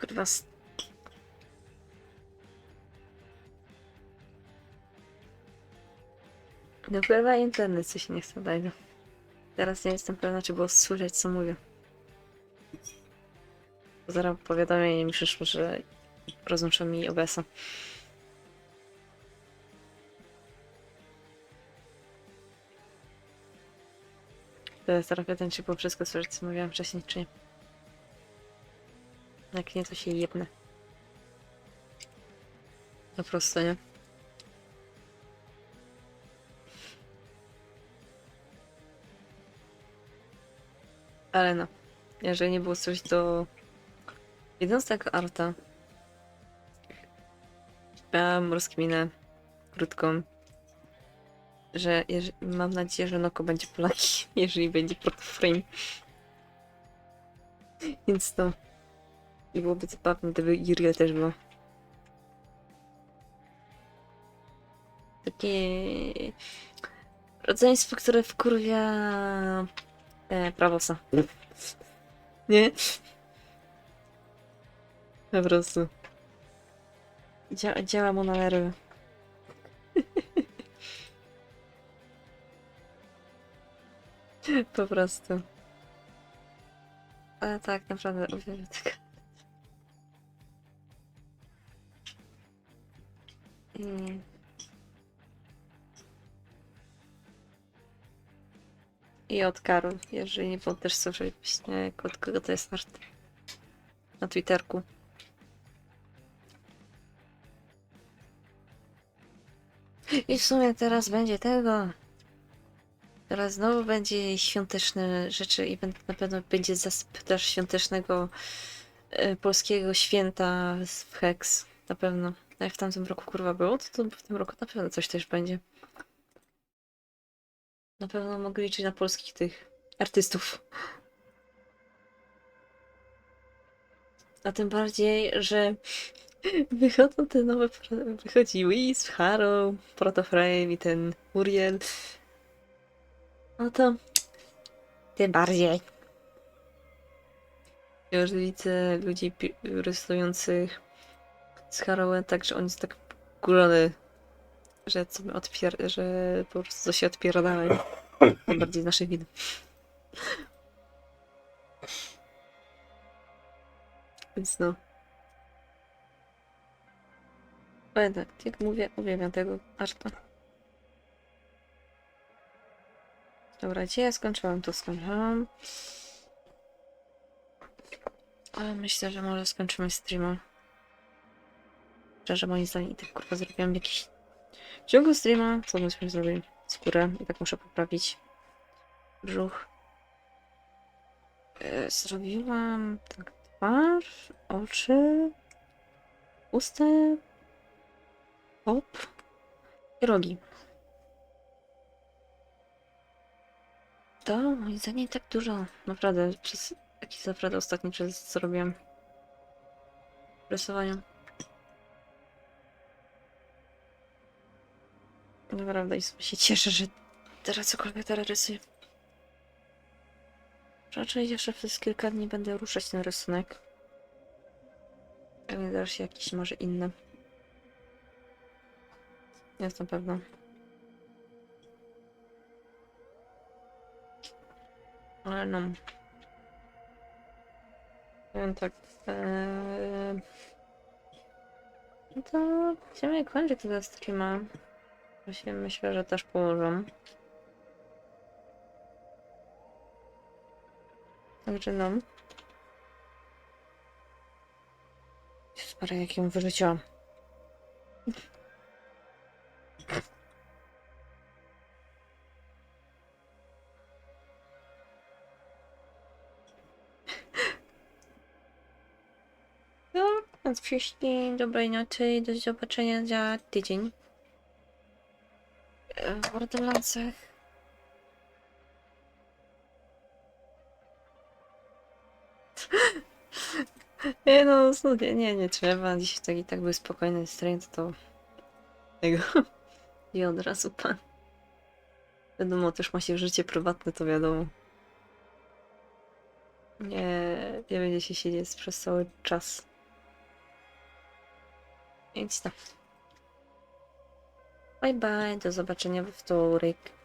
Kurwa. No kurwa internet coś nie chce dać. no. Teraz nie jestem pewna, czy było słyszeć co mówię. Zaraz powiadomienie mi przyszło, że rozłączą mi OBS-a. To jest teraz pytanie, czy było wszystko słyszeć, co mówiłam wcześniej, czy nie. Jak nie, to się jebnę. Po prostu, nie? Ale no, jeżeli nie było coś do jednostek Arta, miałam rozkminę krótką, że mam nadzieję, że Noko będzie Polaki, jeżeli będzie portframe. Więc to i byłoby zabawne, gdyby Iriel też było. Takie rodzeństwo, które wkurwia e, prawosa. Nie? Po prostu. Dzia działa mu na nerwy. po prostu. Ale tak, naprawdę uwielbiam tego. I od Karol, jeżeli nie było też słyszeć właśnie od kogo to jest art. Na Twitterku. I w sumie teraz będzie tego. Teraz znowu będzie świąteczne rzeczy i na pewno będzie zasp też świątecznego e, polskiego święta w Hex. Na pewno. Jak w tamtym roku kurwa było, to, to w tym roku na pewno coś też będzie. Na pewno mogę liczyć na polskich tych artystów. A tym bardziej, że wychodzą te nowe, wychodzi Wiz, Harrow, Protoframe i ten Uriel. No to tym bardziej. Ja już widzę ludzi rysujących z Harrowem, tak, że oni są tak wkurzone, że co my odpier... że po prostu co się. Najbardziej z naszych widów. Więc no. Ale tak, jak mówię, uwielbiam tego arta. Dobra, gdzie ja skończyłam? Tu skończyłam. Ale myślę, że może skończymy streama. Szczerze, moim zdaniem i tak kurwa zrobiłam jakiś... W ciągu streama, co myśmy zrobili? Skórę i tak muszę poprawić. Brzuch. E, Zrobiłam tak twarz, oczy, usta, hop i rogi. To moim zdaniem tak dużo. Naprawdę, przez jakiś naprawdę ostatni czas co robiłam. Rysowania. Naprawdę i sobie się cieszę, że teraz cokolwiek teraz rysuję. Raczej jeszcze przez kilka dni będę ruszać ten rysunek. Pewnie dasz się jakiś może inny. Jestem pewna. Ale no. Powiem tak. Eee... No to będziemy kończyć tego streama. Właśnie myślę, że też położę. Także no. Spara jak ją wyrzuciłam. No, więc wszystkim dobrej nocy, do zobaczenia za tydzień. W Borderlandsach. Nie no, nie, nie, nie trzeba. Dzisiaj tak i tak był spokojny stream, to to... Tego. I od razu pan. Wiadomo, też ma się życie prywatne, to wiadomo. Nie, nie będzie się siedzieć przez cały czas Więc tak. Bye bye, do zobaczenia we wtorek.